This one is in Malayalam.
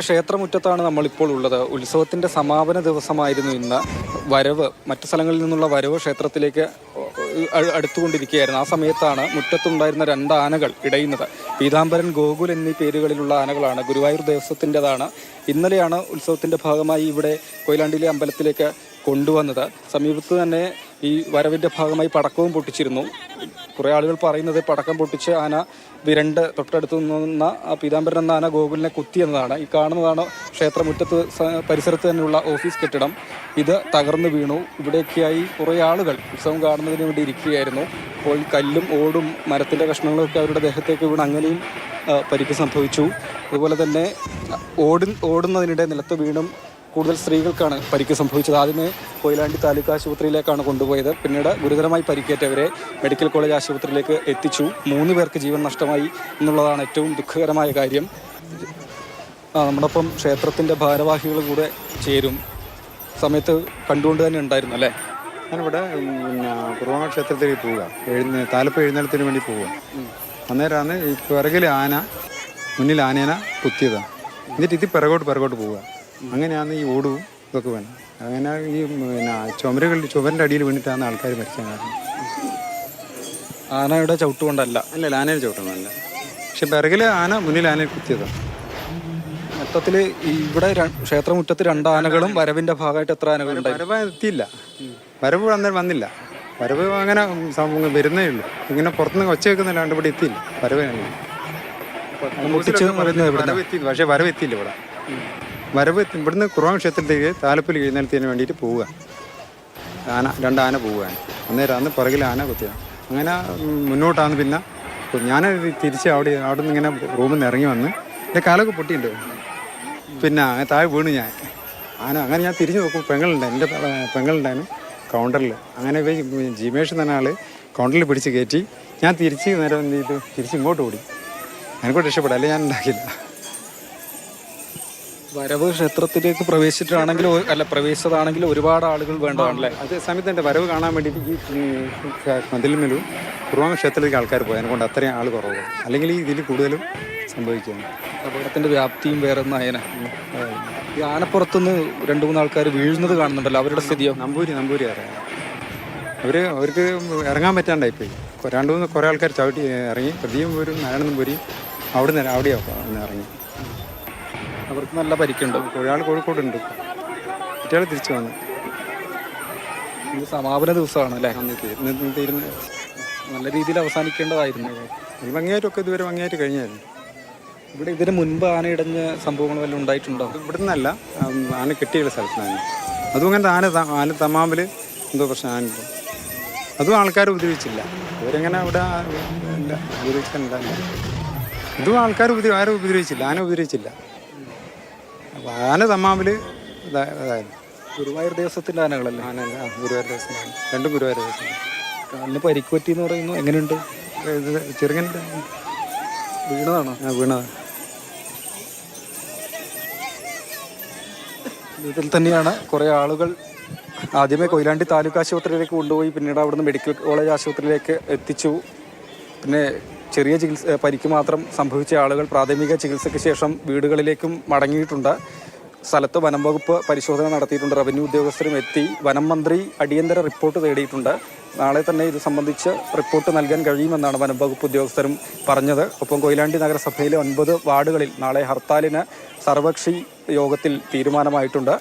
ക്ഷേത്രമുറ്റത്താണ് നമ്മളിപ്പോൾ ഉള്ളത്. ഉത്സവത്തിന്റെ സമാപന ദിവസമായിരുന്നു ഇന്ന്. വരവ് മറ്റു സ്ഥലങ്ങളിൽ നിന്നുള്ള വരവ് ക്ഷേത്രത്തിലേക്ക് അടുത്തുകൊണ്ടിരിക്കുകയായിരുന്നു. ആ സമയത്താണ് മുറ്റത്തുണ്ടായിരുന്ന രണ്ട് ആനകൾ ഇടയുന്നത്. പീതാംബരൻ ഗോകുൽ എന്നീ പേരുകളിലുള്ള ആനകളാണ് ഗുരുവായൂർ ദേവസ്വത്തിന്റെതാണ് ഇന്നലെയാണ് ഉത്സവത്തിന്റെ ഭാഗമായി ഇവിടെ കൊയിലാണ്ടിയിലെ അമ്പലത്തിലേക്ക് കൊണ്ടുവന്നത്. സമീപത്ത് തന്നെ ഈ വരവിന്റെ ഭാഗമായി പടക്കവും പൊട്ടിച്ചിരുന്നു. കുറെ ആളുകൾ പറയുന്നത് പടക്കം പൊട്ടിച്ച് ആന വിരണ്ട് തൊട്ടടുത്ത് നിന്ന പീതാംബരൻ എന്ന ആന ഗോകുലിനെ കുത്തി എന്നതാണ്. ഈ കാണുന്നതാണ് ക്ഷേത്രമുറ്റത്ത് പരിസരത്ത് തന്നെയുള്ള ഓഫീസ് കെട്ടിടം. ഇത് തകർന്നു വീണു. ഇവിടെയൊക്കെയായി കുറേ ആളുകൾ ഉത്സവം കാണുന്നതിന് വേണ്ടി ഇരിക്കുകയായിരുന്നു. അപ്പോൾ കല്ലും ഓടും മരത്തിന്റെ കഷ്ണങ്ങളൊക്കെ അവരുടെ ദേഹത്തേക്ക് വീണ് അങ്ങനെയും പരിക്ക് സംഭവിച്ചു. അതുപോലെ തന്നെ ഓടി ഓടുന്നതിനിടെ നിലത്ത് വീണും കൂടുതൽ സ്ത്രീകൾക്കാണ് പരിക്ക് സംഭവിച്ചത്. ആദ്യമേ കൊയിലാണ്ടി താലൂക്ക് ആശുപത്രിയിലേക്കാണ് കൊണ്ടുപോയത്. പിന്നീട് ഗുരുതരമായി പരിക്കേറ്റവരെ മെഡിക്കൽ കോളേജ് ആശുപത്രിയിലേക്ക് എത്തിച്ചു. മൂന്ന് പേർക്ക് ജീവൻ നഷ്ടമായി എന്നുള്ളതാണ് ഏറ്റവും ദുഃഖകരമായ കാര്യം. ആ നമ്മടൊപ്പം ക്ഷേത്രത്തിന്റെ ഭാരവാഹികൾ കൂടെ ചേരും. സമയത്ത് കണ്ടുകൊണ്ട് തന്നെ ഉണ്ടായിരുന്നു അല്ലേ? ഞാനിവിടെ പിന്നെ കുറുവാങ്ങ ക്ഷേത്രത്തിലേക്ക് പോവുക. എഴുന്ന താലപ്പ് എഴുന്നേലത്തിന് വേണ്ടി പോവുക. അന്നേരമാണ് ഈ പിറകിൽ ആന മുന്നിൽ ആനേന കുത്തിയതാണ് എന്നിട്ട് ഇത് പിറകോട്ട് പിറകോട്ട് പോവുക. അങ്ങനെയാണ് ഈ ഓടും ഇതൊക്കെ വേണം അങ്ങനെ ഈ പിന്നെ ചുമരുകളിൽ ചുമരിന്റെ അടിയിൽ വീണിട്ടാണ് ആൾക്കാർ മരിക്കാൻ കാരണം. ആനയുടെ ചവിട്ടുകൊണ്ടല്ല. അല്ലല്ല ആനയിൽ ചവിട്ടണമല്ല പക്ഷെ പിറകിൽ ആന മുന്നിൽ ആന കുത്തിയതാണ് മൊത്തത്തിൽ ഇവിടെ ക്ഷേത്രമുറ്റത്ത് രണ്ട് ആനകളും വരവിന്റെ ഭാഗമായിട്ട് എത്ര ആനകളുണ്ടായി വരവ് എത്തിയില്ല. വരവ് അന്നേരം വന്നില്ല. വരവ് അങ്ങനെ വരുന്നേ ഉള്ളൂ. ഇങ്ങനെ പുറത്തുനിന്ന് ഒച്ച വെക്കുന്നല്ലാണ്ട് ഇവിടെ എത്തിയില്ല. മുട്ടിച്ച്? വരവ് പക്ഷേ വരവ് എത്തിയില്ല ഇവിടെ. വരവ് ഇവിടുന്ന് കുറവാൻ ക്ഷേത്രത്തിലേക്ക് താലപ്പൊലി എഴുന്നേൽത്തിന് വേണ്ടിയിട്ട് പോവുക. ആന രണ്ട് ആന പോവുകയാണ്. അന്നേരം അന്ന് പുറകിൽ ആന കുത്തിയ. അങ്ങനെ മുന്നോട്ടാണ് പിന്നെ ഞാൻ തിരിച്ച് അവിടെ അവിടെ നിന്ന് ഇങ്ങനെ റൂമിൽ നിന്ന് ഇറങ്ങി വന്ന് എന്റെ കാലൊക്കെ പൊട്ടിയിട്ടുണ്ട് പിന്നെ താഴെ വീണ് ഞാൻ. ആന അങ്ങനെ ഞാൻ തിരിഞ്ഞു നോക്കും പെങ്ങളുണ്ട് എന്റെ പെങ്ങളുണ്ടായിരുന്നു കൗണ്ടറിൽ അങ്ങനെ പോയി ജിമേഷ് എന്ന ആൾ കൗണ്ടറിൽ പിടിച്ച് കയറ്റി ഞാൻ തിരിച്ച് നേരം തിരിച്ച് ഇങ്ങോട്ട് ഓടി. എനിക്കോട്ട് രക്ഷപ്പെടാം അല്ലെങ്കിൽ ഞാൻ ഉണ്ടാക്കില്ല വരവ് ക്ഷേത്രത്തിലേക്ക് പ്രവേശിച്ചിട്ടാണെങ്കിൽ അല്ല പ്രവേശിച്ചതാണെങ്കിലും ഒരുപാട് ആളുകൾ വേണ്ടതാണല്ലേ? അതേ സമയത്ത് എന്റെ വരവ് കാണാൻ വേണ്ടി ഈ മതിലുമേലും കുറുവാങ്ങ ക്ഷേത്രത്തിലേക്ക് ആൾക്കാർ പോയി. അതുകൊണ്ട് അത്രയും ആൾ കുറവ് അല്ലെങ്കിൽ ഈ ഇതിൽ കൂടുതലും സംഭവിക്കുകയാണ്. അപകടത്തിന്റെ വ്യാപ്തിയും വേറെ നയന ഈ ആനപ്പുറത്തുനിന്ന് രണ്ടു മൂന്ന് ആൾക്കാർ വീഴുന്നത് കാണുന്നുണ്ടല്ലോ. അവരുടെ സ്ഥിതിയോ? നമ്പൂരി നമ്പൂരി അറിയാം. അവർ അവർക്ക് ഇറങ്ങാൻ പറ്റാണ്ടായിപ്പോയി. രണ്ട് മൂന്ന് കുറേ ആൾക്കാർ ചവിട്ടി ഇറങ്ങി. പ്രതിയും പോരും നാരായണനും പോരും അവിടെ നിന്ന് അവിടെയാണ് ഇറങ്ങി. അവർക്ക് നല്ല പരിക്കുണ്ട്. ഒരാൾ കോഴിക്കോടുണ്ട്. കുട്ടികൾ തിരിച്ചു വന്നു. ഇത് സമാപന ദിവസമാണ് അല്ലേ? അന്ന് തീരുന്ന നല്ല രീതിയിൽ അവസാനിക്കേണ്ടതായിരുന്നു. ഈ ഭംഗിയായിട്ടൊക്കെ ഇതുവരെ ഭംഗിയായിട്ട് കഴിഞ്ഞായിരുന്നു. ഇവിടെ ഇതിന് മുൻപ് ആനയിടഞ്ഞ സംഭവങ്ങൾ വല്ലതും ഉണ്ടായിട്ടുണ്ടോ? ഇവിടെ നിന്നല്ല ആന കെട്ടിയുള്ള സ്ഥലത്താണ്. അതും അങ്ങനത്തെ ആന ആന തമാമിൽ എന്തോ പ്രശ്നം ആനയുണ്ട്. അതും ആൾക്കാർ ഉപദ്രവിച്ചില്ല. ഇവരെങ്ങനെ ഇവിടെ ആ- ഇല്ല ഉപദ്രവിച്ചിട്ടുണ്ടല്ല ഇതും ആൾക്കാർ ഉപദ്രവി ആരും ഉപദ്രവിച്ചില്ല. ആന ഉപദ്രവിച്ചില്ല. അപ്പോൾ ആന തമ്മാമിൽ ഇതായിരുന്നു ഗുരുവായൂർ ദിവസത്തിന്റെ ആനകളല്ലേ? ആന ആ, ഗുരുവായൂർ ദിവസം രണ്ടും ഗുരുവായൂർ ദിവസം കാലിന് പരിക്ക് പറ്റി എന്ന് പറയുന്നു. എങ്ങനെയുണ്ട്? ഇത് ചെറുങ്ങന്റെ വീണതാണോ? ആ വീണത്. ഇതിൽ തന്നെയാണ് കുറേ ആളുകൾ ആദ്യമേ കൊയിലാണ്ടി താലൂക്ക് ആശുപത്രിയിലേക്ക് കൊണ്ടുപോയി പിന്നീട് അവിടുന്ന് മെഡിക്കൽ കോളേജ് ആശുപത്രിയിലേക്ക് എത്തിച്ചു. പിന്നെ ചെറിയ ചികിത്സ പരിക്ക് മാത്രം സംഭവിച്ച ആളുകൾ പ്രാഥമിക ചികിത്സയ്ക്ക് ശേഷം വീടുകളിലേക്കും മടങ്ങിയിട്ടുണ്ട്. സ്ഥലത്ത് വനം വകുപ്പ് പരിശോധന നടത്തിയിട്ടുണ്ട്. റവന്യൂ ഉദ്യോഗസ്ഥരും എത്തി. വനം മന്ത്രി അടിയന്തര റിപ്പോർട്ട് തേടിയിട്ടുണ്ട്. നാളെ തന്നെ ഇത് സംബന്ധിച്ച് റിപ്പോർട്ട് നൽകാൻ കഴിയുമെന്നാണ് വനം വകുപ്പ് ഉദ്യോഗസ്ഥരും പറഞ്ഞത്. ഒപ്പം കൊയിലാണ്ടി നഗരസഭയിലെ ഒൻപത് വാർഡുകളിൽ നാളെ ഹർത്താലിന് സർവകക്ഷി യോഗത്തിൽ തീരുമാനമായിട്ടുണ്ട്.